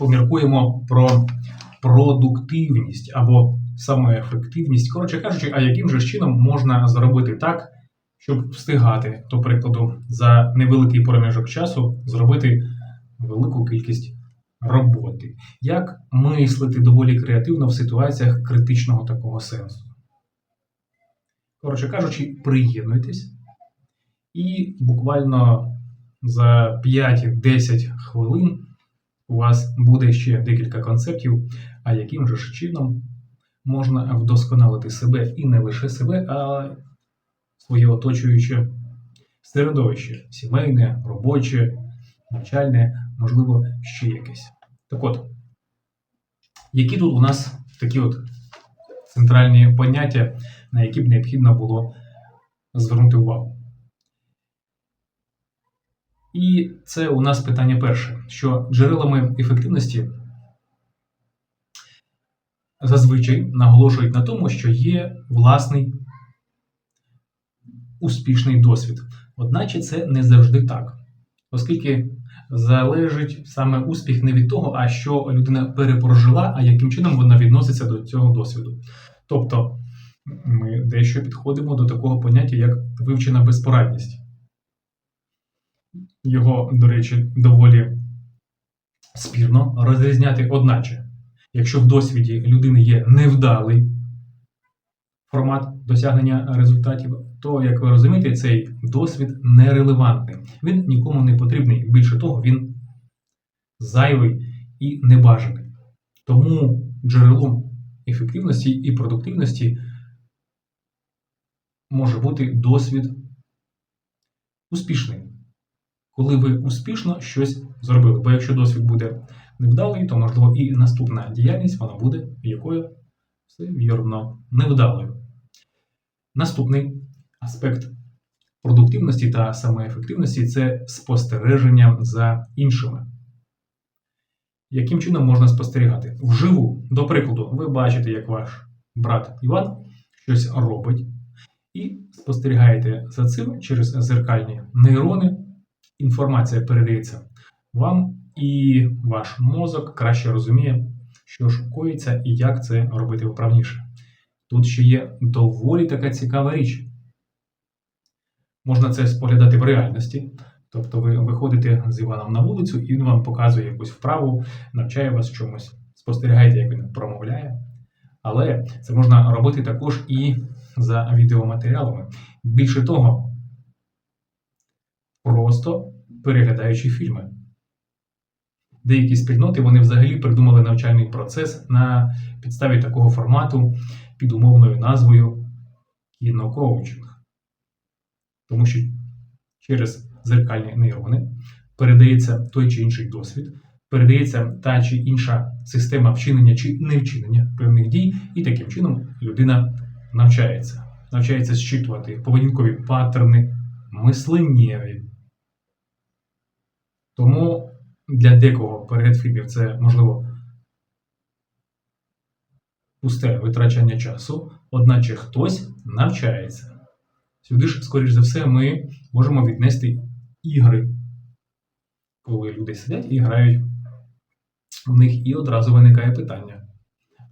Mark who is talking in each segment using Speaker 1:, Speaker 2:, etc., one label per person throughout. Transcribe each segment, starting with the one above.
Speaker 1: поміркуємо про продуктивність або самоефективність. Коротше кажучи, а яким же чином можна зробити так, щоб встигати, до прикладу, за невеликий проміжок часу зробити велику кількість роботи. Як мислити доволі креативно в ситуаціях критичного такого сенсу? Коротше кажучи, приєднуйтесь і буквально за 5-10 хвилин у вас буде ще декілька концептів, а яким же ж чином можна вдосконалити себе і не лише себе, а своє оточуюче середовище сімейне, робоче, навчальне, можливо, ще якесь. Так от, які тут у нас такі от центральні поняття, на які б необхідно було звернути увагу? І це у нас питання перше, що джерелами ефективності зазвичай наголошують на тому, що є власний успішний досвід. Одначе це не завжди так, оскільки залежить саме успіх не від того, а що людина перепрожила, а яким чином вона відноситься до цього досвіду. Тобто ми дещо підходимо до такого поняття, як вивчена безпорадність. Його, до речі, доволі спірно розрізняти одначе. Якщо в досвіді людини є невдалий формат досягнення результатів, то, як ви розумієте, цей досвід нерелевантний. Він нікому не потрібний. Більше того, він зайвий і небажаний. Тому джерелом ефективності і продуктивності може бути досвід успішний коли ви успішно щось зробили. Бо якщо досвід буде невдалий, то можливо і наступна діяльність вона буде якою все вірно невдалою. Наступний аспект продуктивності та самоефективності це спостереження за іншими. Яким чином можна спостерігати? Вживу, до прикладу, ви бачите, як ваш брат Іван щось робить, і спостерігаєте за цим через зеркальні нейрони інформація передається вам, і ваш мозок краще розуміє, що ж коїться і як це робити вправніше. Тут ще є доволі така цікава річ. Можна це споглядати в реальності. Тобто ви виходите з Іваном на вулицю, і він вам показує якусь вправу, навчає вас чомусь, спостерігаєте, як він промовляє. Але це можна робити також і за відеоматеріалами. Більше того, просто переглядаючи фільми. Деякі спільноти вони взагалі придумали навчальний процес на підставі такого формату під умовною назвою кінокоучинг. Тому що через зеркальні нейрони передається той чи інший досвід, передається та чи інша система вчинення чи невчинення певних дій, і таким чином людина навчається. Навчається зчитувати поведінкові паттерни, мисленнєві. Тому для декого перегляд фільмів це можливо пусте витрачання часу, одначе хтось навчається. Сюди ж, скоріш за все, ми можемо віднести ігри, коли люди сидять і грають в них, і одразу виникає питання.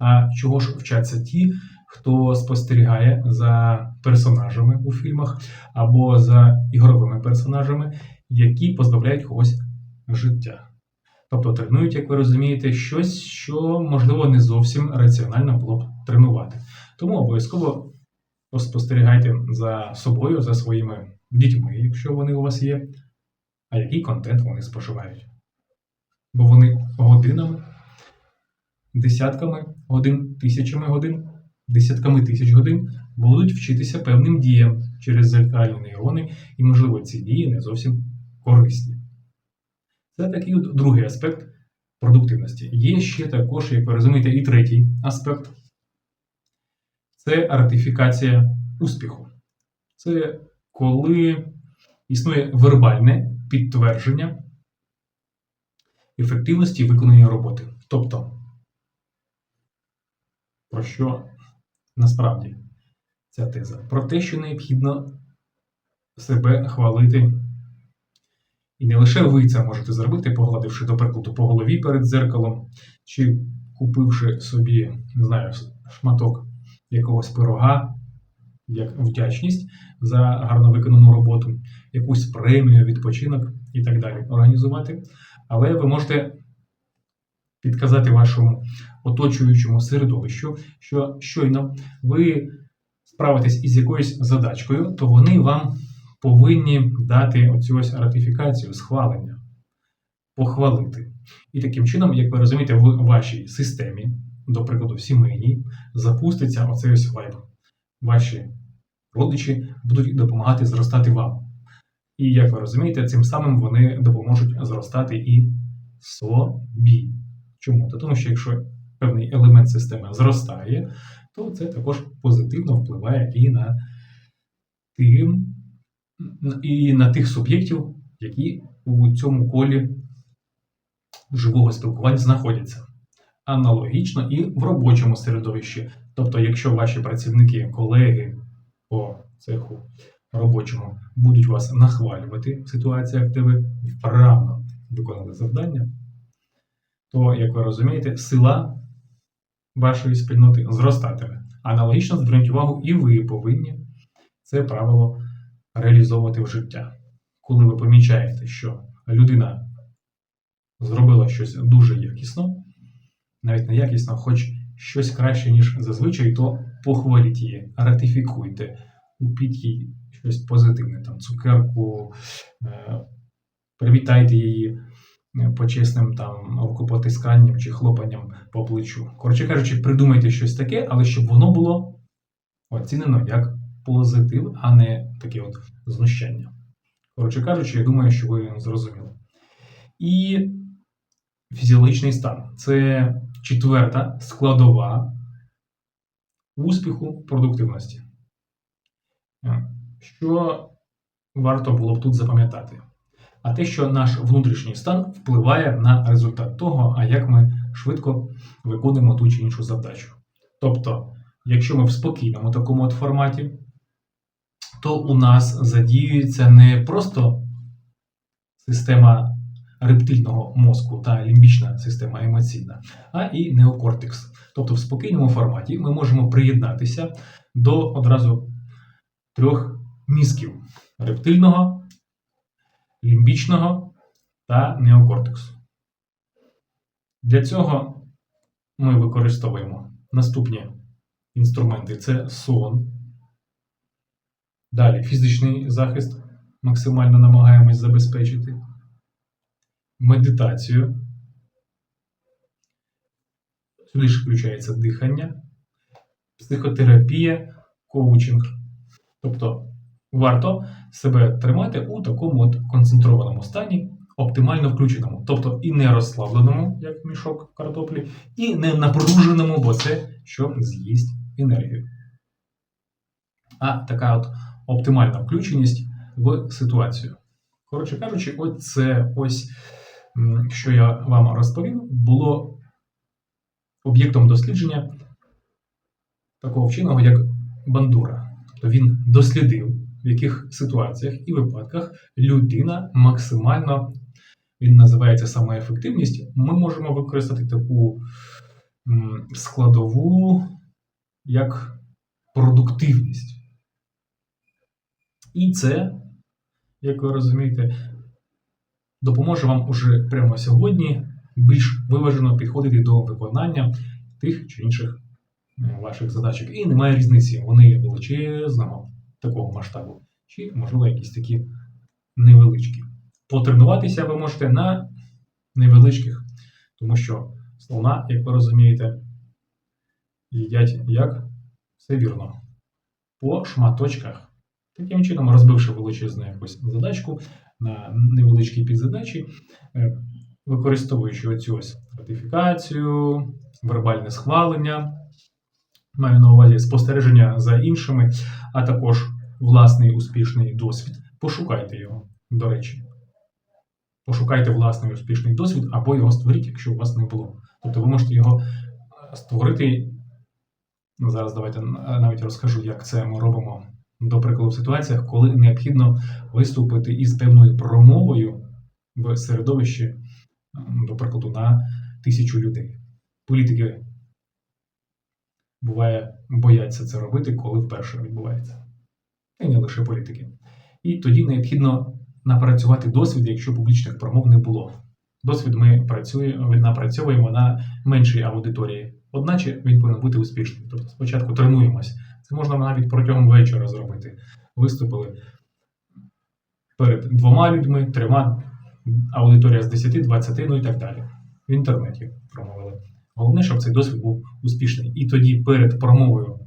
Speaker 1: А чого ж вчаться ті, хто спостерігає за персонажами у фільмах або за ігровими персонажами, які позбавляють когось життя. Тобто тренують, як ви розумієте, щось, що, можливо, не зовсім раціонально було б тренувати. Тому обов'язково спостерігайте за собою, за своїми дітьми, якщо вони у вас є, а який контент вони споживають. Бо вони годинами, десятками годин, тисячами годин, десятками тисяч годин будуть вчитися певним діям через зеркальні нейрони, і, можливо, ці дії не зовсім корисні. Це такий от другий аспект продуктивності. Є ще також, як ви розумієте, і третій аспект це артифікація успіху. Це коли існує вербальне підтвердження ефективності виконаної роботи. Тобто, про що насправді ця теза? Про те, що необхідно себе хвалити І не лише ви це можете зробити, погладивши, до прикладу, по голові перед дзеркалом, чи купивши собі, не знаю, шматок якогось пирога, як вдячність за гарно виконану роботу, якусь премію, відпочинок і так далі організувати. Але ви можете підказати вашому оточуючому середовищу, що щойно ви справитесь із якоюсь задачкою, то вони вам повинні дати оцю ось ратифікацію, схвалення, похвалити. І таким чином, як ви розумієте, в вашій системі, до прикладу, сімейній, запуститься оцей ось вайб. Ваші родичі будуть допомагати зростати вам. І як ви розумієте, цим самим вони допоможуть зростати і собі. Чому? Тому що якщо певний елемент системи зростає, то це також позитивно впливає і на тим, і на тих суб'єктів, які у цьому колі живого спілкування знаходяться. Аналогічно і в робочому середовищі. Тобто, якщо ваші працівники, колеги по цеху робочому будуть вас нахвалювати в ситуаціях, де ви вправно виконали завдання, то, як ви розумієте, сила вашої спільноти зростатиме. Аналогічно зверніть увагу, і ви повинні це правило реалізовувати в життя. Коли ви помічаєте, що людина зробила щось дуже якісно, навіть не якісно, хоч щось краще, ніж зазвичай, то похваліть її, ратифікуйте, купіть їй щось позитивне, там цукерку, е, привітайте її е, почесним там рукопотисканням чи хлопанням по плечу. Коротше кажучи, придумайте щось таке, але щоб воно було оцінено як позитив, а не таке от знущання. Коротше кажучи, я думаю, що ви зрозуміли. І фізіологічний стан це четверта складова успіху продуктивності. Е, Що варто було б тут запам'ятати? А те, що наш внутрішній стан впливає на результат того, а як ми швидко виконуємо ту чи іншу завдачу. Тобто, якщо ми в спокійному такому от форматі, то у нас задіюється не просто система рептильного мозку та лімбічна система емоційна, а і неокортекс. Тобто в спокійному форматі ми можемо приєднатися до одразу трьох мізків рептильного, лімбічного та неокортексу. Для цього ми використовуємо наступні інструменти: це сон. Далі фізичний захист максимально намагаємось забезпечити. Медитацію. Сюди ж включається дихання, психотерапія, коучинг. Тобто варто себе тримати у такому от концентрованому стані, оптимально включеному. Тобто і не розслабленому, як мішок картоплі, і не напруженому, бо це що з'їсть енергію. А така от оптимальна включеність в ситуацію. Коротше кажучи, ось це ось, що я вам розповів, було об'єктом дослідження такого вченого, як Бандура. Тобто він дослідив, в яких ситуаціях і випадках людина максимально, він називається саме ефективність, ми можемо використати таку складову як продуктивність. І це, як ви розумієте, допоможе вам уже прямо сьогодні більш виважено підходити до виконання тих чи інших ваших задачок. І немає різниці, вони є величезного такого масштабу, чи, можливо, якісь такі невеличкі. Потренуватися ви можете на невеличких, тому що слона, як ви розумієте, їдять як все вірно, по шматочках. Таким чином, розбивши величезну якусь задачку на невеличкі підзадачі, е, використовуючи оцю ось ратифікацію, вербальне схвалення, маю на увазі спостереження за іншими, а також власний успішний досвід. Пошукайте його, до речі. Пошукайте власний успішний досвід або його створіть, якщо у вас не було. Тобто ви можете його створити. Ну, Зараз давайте навіть розкажу, як це ми робимо до прикладу, в ситуаціях, коли необхідно виступити із певною промовою в середовищі, до прикладу, на тисячу людей. Політики буває бояться це робити, коли вперше відбувається. І не лише політики. І тоді необхідно напрацювати досвід, якщо публічних промов не було. Досвід ми працюємо, напрацьовуємо на меншій аудиторії. Одначе він повинен бути успішним. Тобто спочатку тренуємось. Це можна навіть протягом вечора зробити. Виступили перед двома людьми, трьома, аудиторія з 10, 20, ну і так далі. В інтернеті промовили. Головне, щоб цей досвід був успішний. І тоді перед промовою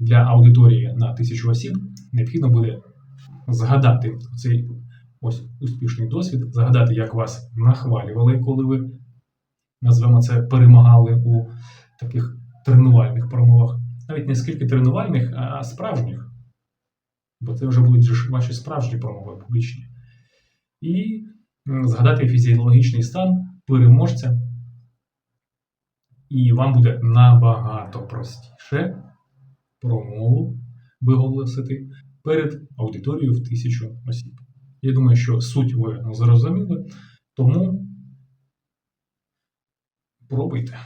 Speaker 1: для аудиторії на тисячу осіб необхідно буде згадати цей ось успішний досвід, згадати, як вас нахвалювали, коли ви, назвемо це, перемагали у таких тренувальних промовах. Навіть не скільки тренувальних, а справжніх. Бо це вже будуть ваші справжні промови публічні. І згадати фізіологічний стан переможця. І вам буде набагато простіше промову виголосити перед аудиторією в тисячу осіб. Я думаю, що суть ви зрозуміли, тому пробуйте.